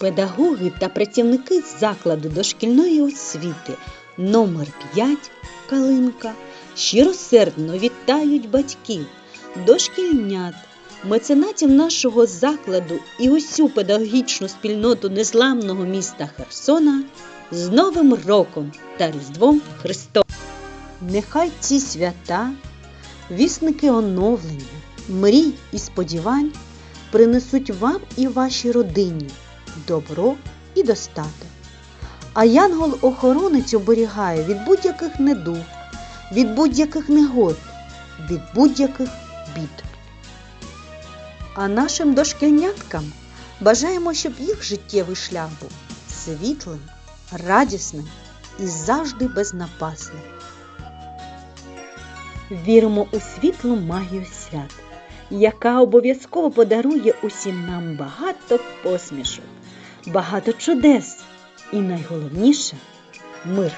Педагоги та працівники закладу дошкільної освіти. Номер 5 Калинка. Щиросердно вітають батьків, дошкільнят, меценатів нашого закладу і усю педагогічну спільноту незламного міста Херсона з Новим роком та Різдвом Христовим. Нехай ці свята, вісники оновлення, мрій і сподівань принесуть вам і вашій родині добро і достаток. А янгол-охоронець оберігає від будь-яких недуг, від будь-яких негод, від будь-яких бід. А нашим дошкільняткам бажаємо, щоб їх життєвий шлях був світлим, радісним і завжди безнапасним. Віримо у світлу магію свят, яка обов'язково подарує усім нам багато посмішок, багато чудес і найголовніше мир.